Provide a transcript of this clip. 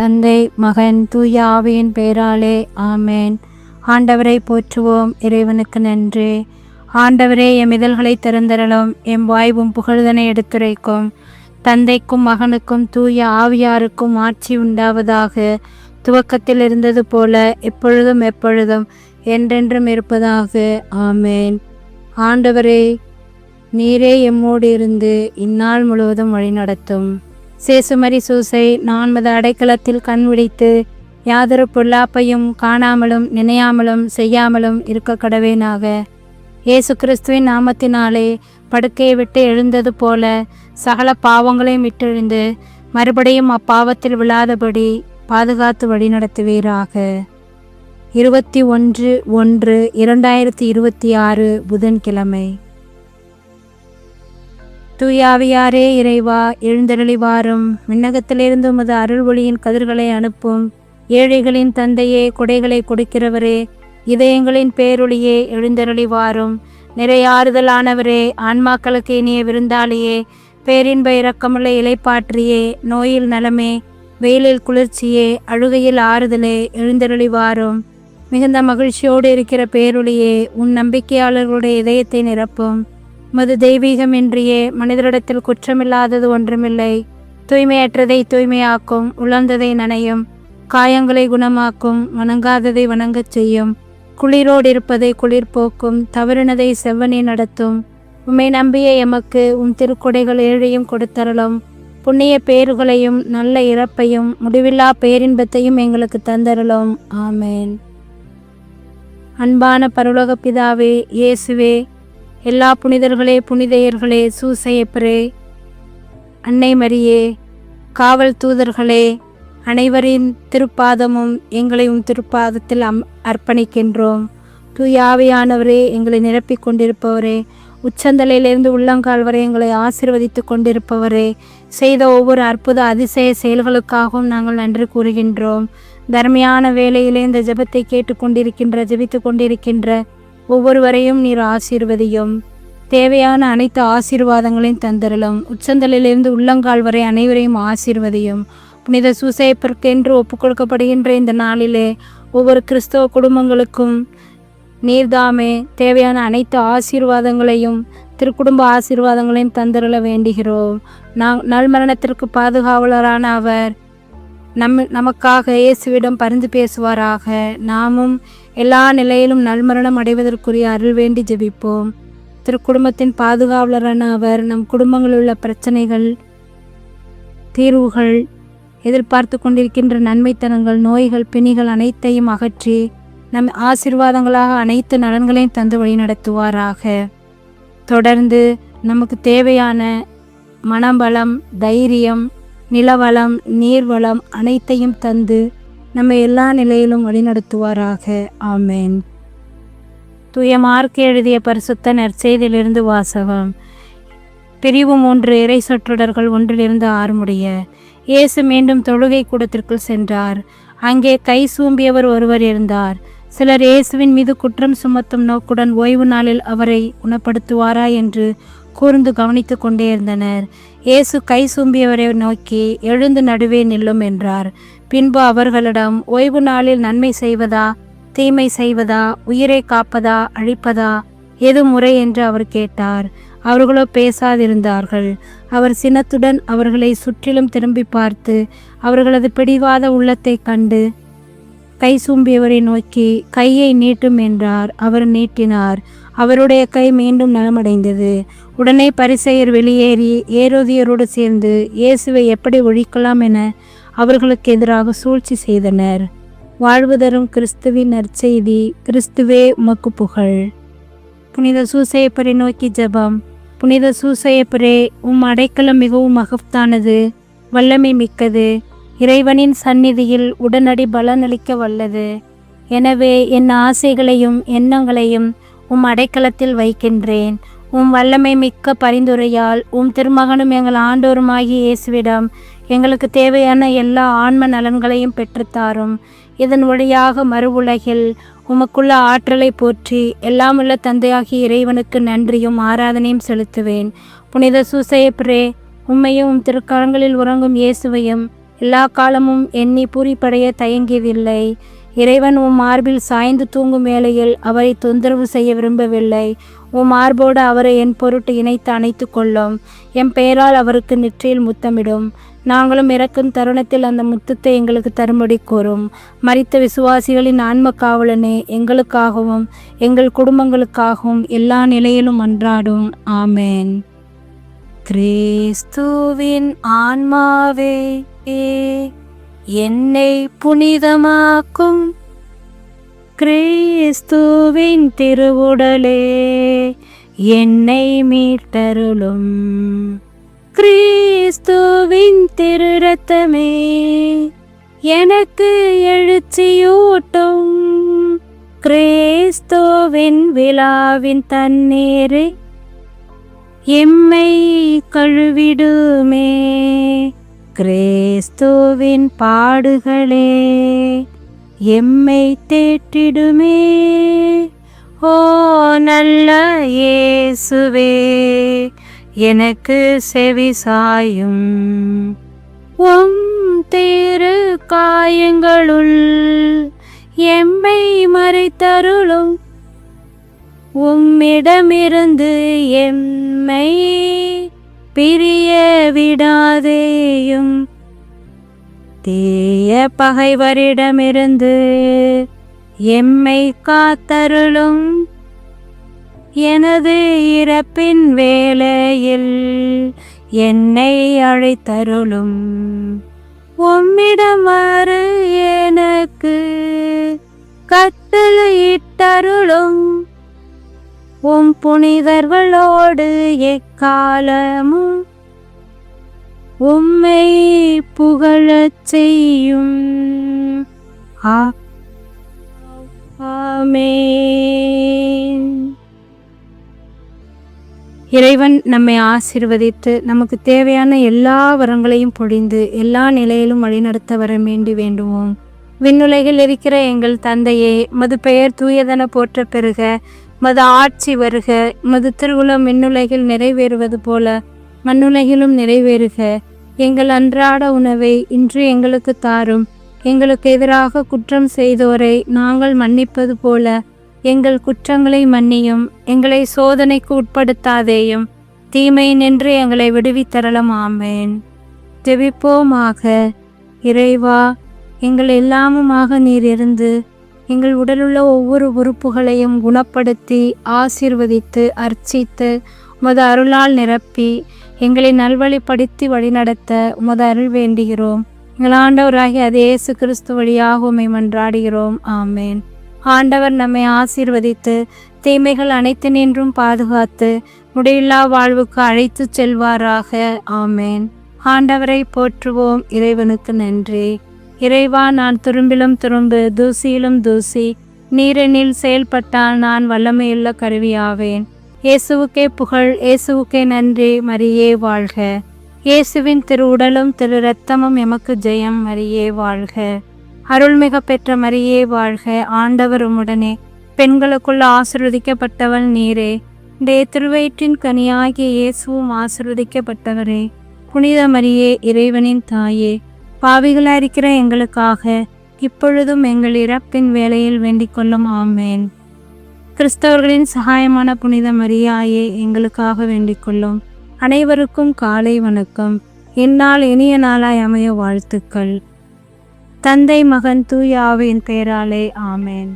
தந்தை மகன் தூய ஆவியின் பெயராலே ஆமேன். ஆண்டவரை போற்றுவோம் இறைவனுக்கு நன்றி. ஆண்டவரே எம் இதழ்களை திறந்தரலும் எம் வாய்வும் புகழ்தனை எடுத்துரைக்கும். தந்தைக்கும் மகனுக்கும் தூய ஆவியாருக்கும் ஆட்சி உண்டாவதாக துவக்கத்தில் இருந்தது போல எப்பொழுதும் எப்பொழுதும் என்றென்றும் இருப்பதாக ஆமேன். ஆண்டவரே நீரே எம்மோடு இருந்து இந்நாள் முழுவதும் வழிநடத்தும். சேசுமரி சூசை நான்மது அடைக்கலத்தில் கண் விழித்து யாதொரு பொல்லாப்பையும் காணாமலும் நினையாமலும் செய்யாமலும் இருக்க கடவேனாக. இயேசு கிறிஸ்துவின் நாமத்தினாலே படுக்கையை விட்டு எழுந்தது போல சகல பாவங்களையும் விட்டெழுந்து மறுபடியும் அப்பாவத்தில் விழாதபடி பாதுகாத்து வழிநடத்துவீராக. இருபத்தி ஒன்று ஒன்று இரண்டாயிரத்தி இருபத்தி ஆறு புதன்கிழமை. தூயாவியாரே இறைவா எழுந்தருளி வாரும் விண்ணகத்திலிருந்து உமது அருள் ஒளியின் கதிர்களை அனுப்பும். ஏழைகளின் தந்தையே கொடைகளை கொடுக்கிறவரே இதயங்களின் பேரொளியே எழுந்தருளி வாரும் நிறையாறுதலானவரே ஆன்மாக்களுக்கு இனிய விருந்தாளியே பேரின்ப இரக்கமுள்ள இலைப்பாற்றியே நோயில் நலமே வெயிலில் குளிர்ச்சியே அழுகையில் ஆறுதலே எழுந்தருளி வாரும் மிகுந்த மகிழ்ச்சியோடு இருக்கிற பேரொளியே உன் நம்பிக்கையாளர்களுடைய இதயத்தை நிரப்பும். மது தெய்வீகம் இன்றியே மனிதரிடத்தில் குற்றமில்லாதது ஒன்றுமில்லை. தூய்மையற்றதை தூய்மையாக்கும் உலர்ந்ததை நனையும் காயங்களை குணமாக்கும் வணங்காததை வணங்கச் செய்யும். குளிரோடு இருப்பதை குளிர் போக்கும் தவறினதை செவ்வனே நடத்தும். உம்மை நம்பிய எமக்கு உம் திருக்குடைகள் ஏழையும் கொடுத்தரலும் புண்ணிய பேறுகளையும் நல்ல இறப்பையும் முடிவில்லா பேரின்பத்தையும் எங்களுக்கு தந்தரலும் ஆமேன். அன்பான பரலோக பிதாவே இயேசுவே எல்லா புனிதர்களே புனிதையர்களே சூசையப்பரே அன்னை மரியே காவல் தூதர்களே அனைவரின் திருப்பாதமும் எங்களையும் திருப்பாதத்தில் அம் அர்ப்பணிக்கின்றோம். தூயாவையானவரே எங்களை நிரப்பிக் கொண்டிருப்பவரே உச்சந்தலையிலிருந்து உள்ளங்கால் வரை எங்களை ஆசிர்வதித்து கொண்டிருப்பவரே செய்த ஒவ்வொரு அற்புத அதிசய செயல்களுக்காகவும் நாங்கள் நன்றி கூறுகின்றோம். தர்மையான வேலையிலே இந்த ஜெபத்தை கேட்டுக்கொண்டிருக்கின்ற ஜெபித்து கொண்டிருக்கின்ற ஒவ்வொருவரையும் நீர் ஆசீர்வதியும். தேவையான அனைத்து ஆசீர்வாதங்களையும் தந்தரலும் உச்சந்தலிலிருந்து உள்ளங்கால் வரை அனைவரையும் ஆசீர்வதியும். புனித சூசைப்பிற்கென்று ஒப்புக்கொடுக்கப்படுகின்ற இந்த நாளிலே ஒவ்வொரு கிறிஸ்தவ குடும்பங்களுக்கும் நீர்தாமே தேவையான அனைத்து ஆசீர்வாதங்களையும் திருக்குடும்ப ஆசீர்வாதங்களையும் தந்தருள வேண்டுகிறோம். நான் நல்மரணத்திற்கு பாதுகாவலரான அவர் நம் நமக்காக இயேசுவிடம் பரிந்து பேசுவாராக. நாமும் எல்லா நிலையிலும் நல்மரணம் அடைவதற்குரிய அருள் வேண்டி ஜெபிப்போம். திருக்குடும்பத்தின் பாதுகாவலரான அவர் நம் குடும்பங்களில் உள்ள பிரச்சனைகள் தீர்வுகள் எதிர்பார்த்து கொண்டிருக்கின்ற நன்மைத்தனங்கள் நோய்கள் பிணிகள் அனைத்தையும் அகற்றி நம் ஆசீர்வாதங்களாக அனைத்து நலன்களையும் தந்து வழிநடத்துவாராக தொடர்ந்து நமக்கு தேவையான மனபலம் தைரியம் நிலவளம் நீர்வளம் அனைத்தையும் தந்து நம்ம எல்லா நிலையிலும் வழிநடத்துவாராக. ஆமேன். தூய மார்க் எழுதிய பரிசுத்த நற்செய்தியிலிருந்து வாசகம். பிரிவு மூன்று இறை சொற்றொடர்கள் ஒன்றிலிருந்து ஆறுமுடைய. இயேசு மீண்டும் தொழுகை கூடத்திற்குள் சென்றார். அங்கே கை சூம்பியவர் ஒருவர் இருந்தார். சிலர் இயேசுவின் மீது குற்றம் சுமத்தும் நோக்குடன் ஓய்வு நாளில் அவரை குணப்படுத்துவாரா என்று கூர்ந்து கவனித்து கொண்டே இருந்தனர். இயேசு கை சூம்பியவரை நோக்கி எழுந்து நடுவே நில்லும் என்றார். பின்பு அவர்களிடம் ஓய்வு நாளில் நன்மை செய்வதா? தீமை செய்வதா? உயிரை காப்பதா? அழிப்பதா? எது முறை? என்று அவர் கேட்டார். அவர்களோ பேசாதிருந்தார்கள். அவர் சினத்துடன் அவர்களை சுற்றிலும் திரும்பி பார்த்து அவர்களது பிடிவாத உள்ளத்தை கண்டு கை சூம்பியவரை நோக்கி கையை நீட்டும் என்றார். அவர் நீட்டினார். அவருடைய கை மீண்டும் நலமடைந்தது. உடனே பரிசெயர் வெளியேறி ஏரோதியரோடு சேர்ந்து இயேசுவை எப்படி ஒழிக்கலாம் என அவர்களுக்கு எதிராக சூழ்ச்சி செய்தனர். வாழ்வு தரும் கிறிஸ்துவின் நற்செய்தி கிறிஸ்துவே உமக்கு புகழ். புனித சூசையப்பரை நோக்கி ஜெபம். புனித சூசையப்பரே உம் அடைக்கலம் மிகவும் மகத்தானது வல்லமை மிக்கது. இறைவனின் சந்நிதியில் உடனடி பலனளிக்க வல்லது. எனவே என் ஆசைகளையும் எண்ணங்களையும் உம் அடைக்கலத்தில் வைக்கின்றேன். உம் வல்லமை மிக்க பரிந்துரையால் உம் திருமகனும் எங்கள் ஆண்டோருமாகிய இயேசுவிடம் எங்களுக்கு தேவையான எல்லா ஆன்ம நலன்களையும் பெற்றுத்தாரும். இதன் வழியாக மறு உலகில் உமக்குள்ள ஆற்றலை போற்றி எல்லாமுள்ள தந்தையாகிய இறைவனுக்கு நன்றியும் ஆராதனையும் செலுத்துவேன். புனித சூசையப்ரே உம்மையும் உம் திருக்கரங்களில் உறங்கும் இயேசுவையும் எல்லா காலமும் எண்ணி பூரிப்படைய தயங்கியதில்லை. இறைவன் உம் மார்பில் சாய்ந்து தூங்கும் வேளையில் அவரை தொந்தரவு செய்ய விரும்பவில்லை. உம் மார்போடு அவரை என் பொருட்டு இணைத்து அணைத்து கொள்ளும். என் பெயரால் அவருக்கு நெற்றியில் முத்தமிடும். நாங்களும் இறக்கும் தருணத்தில் அந்த முத்தத்தை எங்களுக்கு தரும்படி கூறும். மறித்த விசுவாசிகளின் ஆன்ம காவலனே எங்களுக்காகவும் எங்கள் குடும்பங்களுக்காகவும் எல்லா நிலையிலும் அன்றாடும். ஆமேன். கிறிஸ்துவின் ஆன்மாவே என்னை புனிதமாக்கும் கிறிஸ்துவின் திருவுடலே என்னை மீட்டருளும். கிறிஸ்துவின் திருரத்தமே எனக்கு எழுச்சியூட்டும். கிறிஸ்துவின் விழாவின் தண்ணீரை எம்மை கழுவிடுமே. கிறிஸ்துவின் பாடுகளே எம்மை தேற்றிடுமே. ஓ நல்ல இயேசுவே எனக்கு செவி சாயும். உம் தேரு காயங்களுள் எம்மை மறைத்தருளும். உம்மிடமிருந்து எம்மை பிரிய விடாதேயும். தீய பகைவரிடமிருந்து எம்மை காத்தருளும். எனது இறப்பின் வேளையில் என்னை அழைத்தருளும். உம்மிடம் எனக்கு கட்டளையிட்டருளும் உம் புனிதர்களோடு எக்காலமும் உம்மை புகழச் செய்யும். ஆ- இறைவன் நம்மை ஆசிர்வதித்து நமக்கு தேவையான எல்லா வரங்களையும் பொழிந்து எல்லா நிலையிலும் வழிநடத்த வர வேண்டி வேண்டுவோம். விண்ணுலகில் இருக்கிற எங்கள் தந்தையே மது பெயர் தூயதன போற்ற பெறுக மது ஆட்சி வருக மது திருவுளம் விண்ணுலகில் நிறைவேறுவது போல மண்ணுலகிலும் நிறைவேறுக. எங்கள் அன்றாட உணவை இன்று எங்களுக்கு தாரும். எங்களுக்கு எதிராக குற்றம் செய்தோரை நாங்கள் மன்னிப்பது போல எங்கள் குற்றங்களை மன்னியும் எங்களை சோதனைக்கு உட்படுத்தாதேயும். தீமை நின்று எங்களை விடுவித்தரலாம் ஆமேன். ஜெபிப்போமாக. இறைவா எங்கள் எல்லாமுமாக நீர் இருந்து எங்கள் உடலுள்ள ஒவ்வொரு உறுப்புகளையும் குணப்படுத்தி ஆசிர்வதித்து அர்ச்சித்து உமது அருளால் நிரப்பி எங்களை நல்வழிப்படுத்தி வழிநடத்த உமது அருள் வேண்டுகிறோம். எங்கள் ஆண்டவராகிய அதே இயேசு கிறிஸ்து வழியாக உமை மன்றாடுகிறோம். ஆமேன். ஆண்டவர் நம்மை ஆசீர்வதித்து தீமைகள் அனைத்து நின்றும் பாதுகாத்து முடியில்லா வாழ்வுக்கு அழைத்து செல்வாராக. ஆமேன். ஆண்டவரை போற்றுவோம். இறைவனுக்கு நன்றி. இறைவா நான் துரும்பிலும் துரும்பு தூசியிலும் தூசி நீரெனில் செயல்பட்டால் நான் வல்லமையுள்ள கருவியாவேன். இயேசுவுக்கே புகழ் இயேசுவுக்கே நன்றி மரியே வாழ்க. இயேசுவின் திரு உடலும் திரு இரத்தமும் எமக்கு ஜெயம் மரியே வாழ்க. அருள்மிக பெற்ற மரியே வாழ்க ஆண்டவர் உம்முடனே. பெண்களுக்குள்ள ஆசிர்வதிக்கப்பட்டவள் நீரே. டே திருவயிற்றின் கனியாகிய இயேசுவும் ஆசிர்வதிக்கப்பட்டவரே. புனித மரியே இறைவனின் தாயே. பாவிகளாயிருக்கிற எங்களுக்காக இப்பொழுதும் எங்கள் இறப்பின் வேலையில் வேண்டிக் கொள்ளும் ஆமேன். கிறிஸ்தவர்களின் சகாயமான புனித மரியாயே எங்களுக்காக வேண்டிக் கொள்ளும் அனைவருக்கும் காலை வணக்கம். இந்நாள் இனிய நாளாய் அமைய வாழ்த்துக்கள். தந்தை மகன் தூயாவின் பெயராலே ஆமேன்.